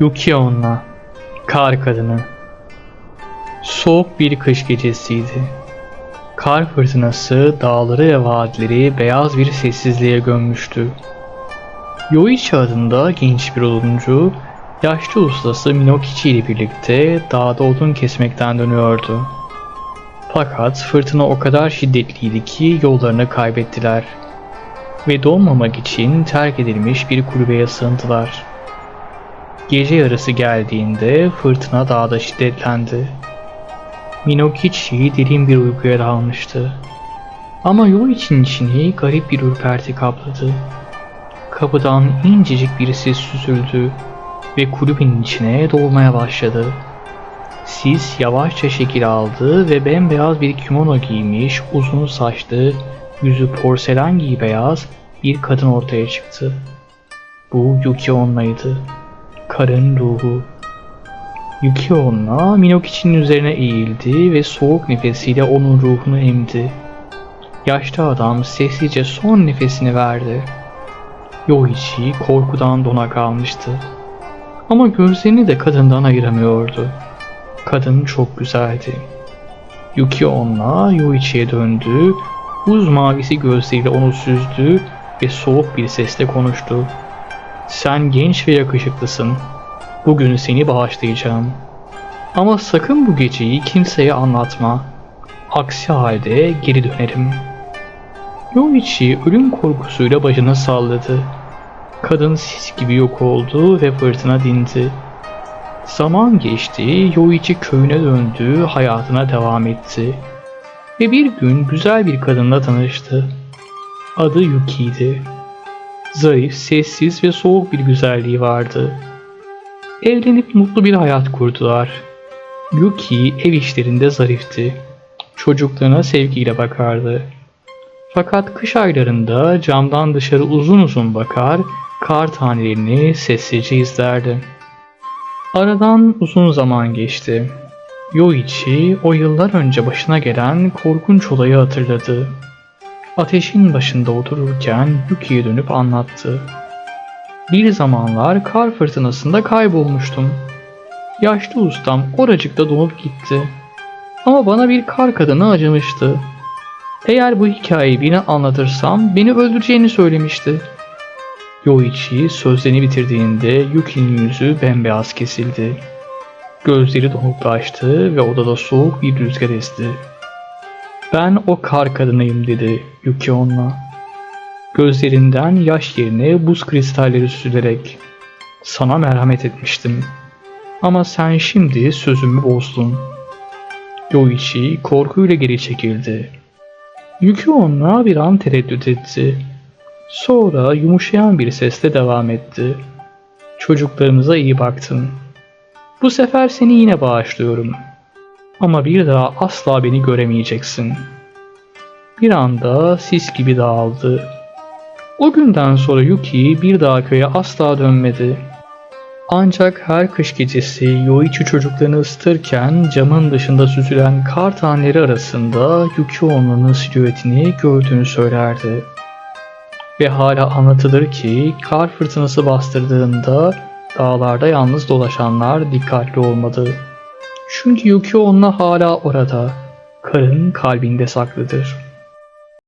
Yuki Onna, Kar Kadını. Soğuk bir kış gecesiydi. Kar fırtınası dağları ve vadileri beyaz bir sessizliğe gömmüştü. Yoichi adında genç bir oduncu, yaşlı ustası Minokichi ile birlikte dağda odun kesmekten dönüyordu. Fakat fırtına o kadar şiddetliydi ki yollarını kaybettiler ve donmamak için terk edilmiş bir kulübeye sığındılar. Gece yarısı geldiğinde fırtına daha da şiddetlendi. Minokichi derin bir uykuya dalmıştı. Ama yol için içini garip bir ürperti kapladı. Kapıdan incecik bir ses süzüldü ve kulübenin içine dolmaya başladı. Sis yavaşça şekil aldı ve bembeyaz bir kimono giymiş, uzun saçlı, yüzü porselen gibi beyaz bir kadın ortaya çıktı. Bu Yuki Onna'ydı. Karın ruhu. Yuki Onna Minokichi'nin üzerine eğildi ve soğuk nefesiyle onun ruhunu emdi. Yaşlı adam sessizce son nefesini verdi. Yoichi korkudan dona kalmıştı. Ama gözlerini de kadından ayıramıyordu. Kadın çok güzeldi. Yuki Onna Yoichi'ye döndü, buz mavisi gözleriyle onu süzdü ve soğuk bir sesle konuştu. Sen genç ve yakışıklısın. Bugün seni bağışlayacağım. Ama sakın bu geceyi kimseye anlatma. Aksi halde geri dönerim. Yoichi ölüm korkusuyla başını salladı. Kadın sis gibi yok oldu ve fırtına dindi. Zaman geçti, Yoichi köyüne döndü, hayatına devam etti. Ve bir gün güzel bir kadınla tanıştı. Adı Yuki'ydi. Zarif, sessiz ve soğuk bir güzelliği vardı. Evlenip mutlu bir hayat kurdular. Yuki ev işlerinde zarifti. Çocuklarına sevgiyle bakardı. Fakat kış aylarında camdan dışarı uzun uzun bakar, kar tanelerini sessizce izlerdi. Aradan uzun zaman geçti. Yoichi o yıllar önce başına gelen korkunç olayı hatırladı. Ateşin başında otururken Yuki'ye dönüp anlattı. Bir zamanlar kar fırtınasında kaybolmuştum. Yaşlı ustam oracıkta donup gitti. Ama bana bir kar kadını acımıştı. Eğer bu hikayeyi birine anlatırsam beni öldüreceğini söylemişti. Yoichi sözlerini bitirdiğinde Yuki'nin yüzü bembeyaz kesildi. Gözleri donuklaştı ve odada soğuk bir rüzgar esti. Ben o kar kadınıyım dedi Yuki Onna. Gözlerinden yaş yerine buz kristalleri süzülerek. Sana merhamet etmiştim. Ama sen şimdi sözümü bozdun. Yoichi korkuyla geri çekildi. Yuki Onna bir an tereddüt etti. Sonra yumuşayan bir sesle devam etti. Çocuklarımıza iyi baktın. Bu sefer seni yine bağışlıyorum. Ama bir daha asla beni göremeyeceksin. Bir anda sis gibi dağıldı. O günden sonra Yuki bir daha köye asla dönmedi. Ancak her kış gecesi Yoichi çocuklarını ısıtırken camın dışında süzülen kar taneleri arasında Yuki Onna'nın silüetini gördüğünü söylerdi. Ve hala anlatılır ki kar fırtınası bastırdığında dağlarda yalnız dolaşanlar dikkatli olmadı. Çünkü Yuki Onna hala orada, karın kalbinde saklıdır.''